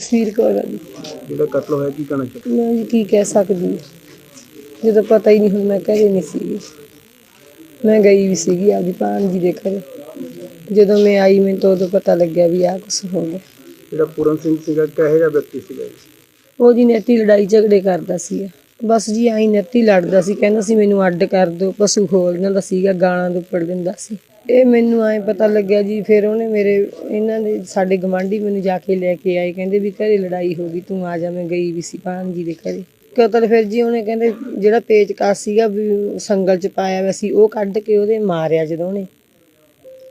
ਤਸਵੀਰ ਕੌਰ ਆ ਜੀ। ਜਿਹੜਾ ਕਤਲ ਹੋਇਆ ਕੀ ਕਹਿਣਾ ਚਾਹੁੰਦੇ ਮੈਂ ਜੀ ਕੀ ਕਹਿ ਸਕਦੀ ਹਾਂ। ਜਦੋਂ ਪਤਾ ਹੀ ਨਹੀਂ ਹੁਣ ਮੈਂ ਘਰੇ ਨਹੀਂ ਸੀਗੀ। ਮੈਂ ਗਈ ਵੀ ਸੀਗੀ ਆਪਦੀ ਭਾਣਜੀ ਦੇ ਘਰੇ। ਜਦੋਂ ਮੈਂ ਆਈ ਮੈਨੂੰ ਤਾਂ ਉਦੋਂ ਪਤਾ ਲੱਗਿਆ ਵੀ ਆਹ ਕੁਛ ਹੋ ਗਿਆ। ਜਿਹੜਾ ਪੂਰਨ ਸਿੰਘ ਸੀਗਾ ਕਿਹੋ ਜਿਹਾ ਵਿਅਕਤੀ ਸੀਗਾ ਜੀ? ਉਹ ਜੀ ਨੈਤੀ ਲੜਾਈ ਝਗੜੇ ਕਰਦਾ ਸੀਗਾ। ਬਸ ਜੀ ਆਈ ਨੈਤੀ ਲੜਦਾ ਸੀ। ਕਹਿੰਦਾ ਸੀ ਮੈਨੂੰ ਅੱਡ ਕਰ ਦਿਓ ਪਸ਼ੂ ਖੋਲ ਦਿੰਦਾ ਸੀਗਾ ਗਾਲਾਂ ਦੁੱਪੜ ਦਿੰਦਾ ਸੀ। ਇਹ ਮੈਨੂੰ ਐ ਪਤਾ ਲੱਗਿਆ ਜੀ, ਫਿਰ ਉਹਨੇ ਮੇਰੇ, ਇਹਨਾਂ ਦੇ, ਸਾਡੇ ਗਵਾਂਢੀ ਮੈਨੂੰ ਜਾ ਕੇ ਲੈ ਕੇ ਆਏ, ਕਹਿੰਦੇ ਵੀ ਘਰੇ ਲੜਾਈ ਹੋ ਗਈ, ਤੂੰ ਆ ਜਾ, ਮੈਂ ਗਈ ਵੀ ਸੀ ਭਾਣ ਜੀ ਦੇ ਘਰੇ। ਕਤਲ ਫਿਰ ਜੀ ਉਹਨੇ ਕਹਿੰਦੇ, ਜਿਹੜਾ ਪੇਚਕਸ ਸੀਗਾ ਵੀ ਸੰਗਲ ਚ ਪਾਇਆ ਹੋਇਆ ਸੀ, ਉਹ ਕੱਢ ਕੇ ਉਹਦੇ ਮਾਰਿਆ ਜਦੋਂ ਉਹਨੇ।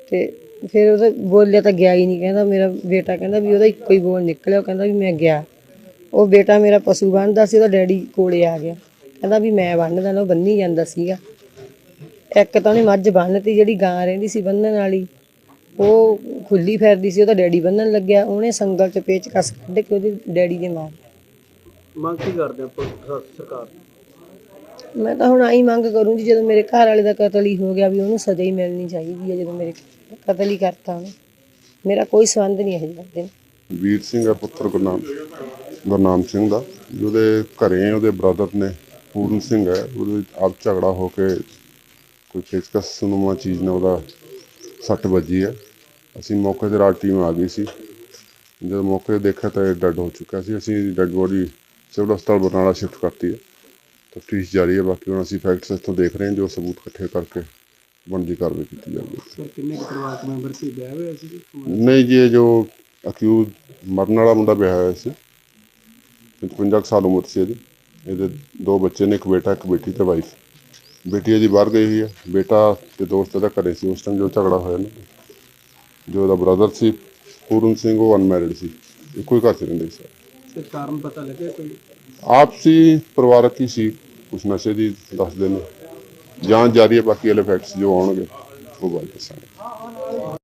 ਤੇ ਫਿਰ ਉਹਦਾ ਬੋਲਿਆ ਤਾਂ ਗਿਆ ਹੀ ਨਹੀਂ, ਕਹਿੰਦਾ ਮੇਰਾ ਬੇਟਾ ਕਹਿੰਦਾ ਵੀ ਉਹਦਾ ਇੱਕੋ ਹੀ ਬੋਲ ਨਿਕਲਿਆ, ਉਹ ਕਹਿੰਦਾ ਵੀ ਮੈਂ ਗਿਆ। ਉਹ ਬੇਟਾ ਮੇਰਾ ਪਸ਼ੂ ਬੰਨਦਾ ਸੀ, ਉਹਦਾ ਡੈਡੀ ਕੋਲੇ ਆ ਗਿਆ। ਕਹਿੰਦਾ ਵੀ ਮੈਂ ਬੰਨਦਾ, ਨਾ ਉਹ ਬੰਨੀ ਜਾਂਦਾ ਸੀਗਾ। ਇੱਕ ਤਾਂ ਉਹਨੇ ਮੱਝ ਬੰਨਤੀ ਜਿਹੜੀ ਗਾਂ ਰਹਿੰਦੀ ਸੀ ਬੰਨਣ ਵਾਲੀ ਉਹ ਖੁੱਲੀ ਫਿਰਦੀ ਸੀ ਉਹਦਾ ਡੈਡੀ ਬੰਨਣ ਲੱਗਿਆ ਉਹਨੇ ਸੰਗਲ ਚ ਪੇਚਕਸ ਕੱਢ ਕੇ ਉਹਦੇ ਡੈਡੀ ਦੇ ਮਾਰ ਮੰਗ ਕੀ ਕਰਦੇ ਆਪਾਂ ਸਰਕਾਰ? ਮੈਂ ਤਾਂ ਹੁਣ ਆਈ ਮੰਗ ਕਰੂੰ ਜੀ ਜਦੋਂ ਮੇਰੇ ਘਰ ਵਾਲੇ ਦਾ ਕਤਲ ਹੀ ਹੋ ਗਿਆ ਵੀ ਉਹਨੂੰ ਸਜ਼ਾ ਹੀ ਮਿਲਣੀ ਚਾਹੀਦੀ ਹੈ ਜਦੋਂ ਮੇਰੇ ਕਤਲ ਹੀ ਕਰਤਾ ਉਹਨੇ। ਮੇਰਾ ਕੋਈ ਸੰਬੰਧ ਨਹੀਂ ਹੈ ਬੰਦੇ ਨਾਲ ਵੀਰ ਸਿੰਘ ਆ ਪੁੱਤਰ ਗੁਰਨਾਮ ਗੁਰਨਾਮ ਸਿੰਘ ਦਾ ਜਿਹਦੇ ਘਰੇ ਉਹਦੇ ਬ੍ਰਦਰ ਨੇ ਪੂਰਨ ਸਿੰਘ ਹੈ ਉਹਦੇ ਆਪ ਝਗੜਾ ਹੋ ਕੇ ਕੋਈ ਪੇਚਕਸ ਸੁਨਮਾ ਚੀਜ਼ ਨਾਲ ਉਹਦਾ ਸੱਟ ਵੱਜੀ ਹੈ ਅਸੀਂ ਮੌਕੇ ਤੇ ਰਾਤ ਟੀਮ ਆ ਗਈ ਸੀ। ਜਦੋਂ ਮੌਕੇ ਤੇ ਦੇਖਿਆ ਤਾਂ ਇਹ ਡੈਡ ਹੋ ਚੁੱਕਾ ਸੀ। ਅਸੀਂ ਡੈਡ ਬੋਡੀ ਸਿਵਲ ਹਸਪਤਾਲ ਬਰਨਾਲਾ ਸ਼ਿਫਟ ਕਰਤੀ ਹੈ ਤਫਤੀਸ਼ ਜਾਰੀ ਹੈ ਬਾਕੀ ਹੁਣ ਅਸੀਂ ਫੈਕਟਸ ਇੱਥੋਂ ਦੇਖ ਰਹੇ ਹਾਂ ਜੋ ਸਬੂਤ ਇਕੱਠੇ ਕਰਕੇ ਬਣਦੀ ਕਾਰਵਾਈ ਕੀਤੀ ਜਾਵੇਗੀ ਕਿੰਨੇ ਪਰਿਵਾਰਕ ਮੈਂਬਰ ਸੀ? ਵਿਆਹ ਹੋਇਆ ਸੀ? ਨਹੀਂ ਜੀ ਇਹ ਜੋ ਅਕਿਊਜ਼ ਮਰਨ ਵਾਲਾ ਮੁੰਡਾ ਵਿਆਹਿਆ ਹੋਇਆ ਸੀ। 55 ਕੁ ਸਾਲ ਉਮਰ ਸੀ ਇਹਦੀ। ਇਹਦੇ ਦੋ ਬੱਚੇ ਨੇ ਇੱਕ ਬੇਟਾ ਇੱਕ ਬੇਟੀ ਤੇ ਵਾਈਫ ਬੇਟੀ ਇਹਦੀ ਬਾਹਰ ਗਈ ਹੋਈ ਹੈ ਬੇਟਾ ਤੇ ਦੋਸਤ ਇਹਦਾ ਘਰੇ ਸੀ ਉਸ ਟਾਈਮ ਜੋ ਝਗੜਾ ਹੋਇਆ ਨਾ ਜੋ ਇਹਦਾ ਬ੍ਰਦਰ ਸੀ ਪੂਰਨ ਸਿੰਘ ਉਹ ਅਨਮੈਰਿਡ ਸੀ। ਇੱਕੋ ਹੀ ਘਰ 'ਚ ਰਹਿੰਦੇ ਸੀ। ਤੇ ਕਾਰਨ ਪਤਾ ਲੱਗਿਆ ਕੋਈ? ਆਪਸੀ ਪਰਿਵਾਰਕ ਹੀ ਸੀ ਕੁਛ ਨਸ਼ੇ ਦੀ ਦੱਸਦੇ ਨੇ। ਜਾਂਚ ਜਾਰੀ ਹੈ ਬਾਕੀ ਵਾਲੇ ਫੈਕਟਸ ਜੋ ਆਉਣਗੇ ਉਹ ਬਾਅਦ ਦੱਸਾਂਗੇ।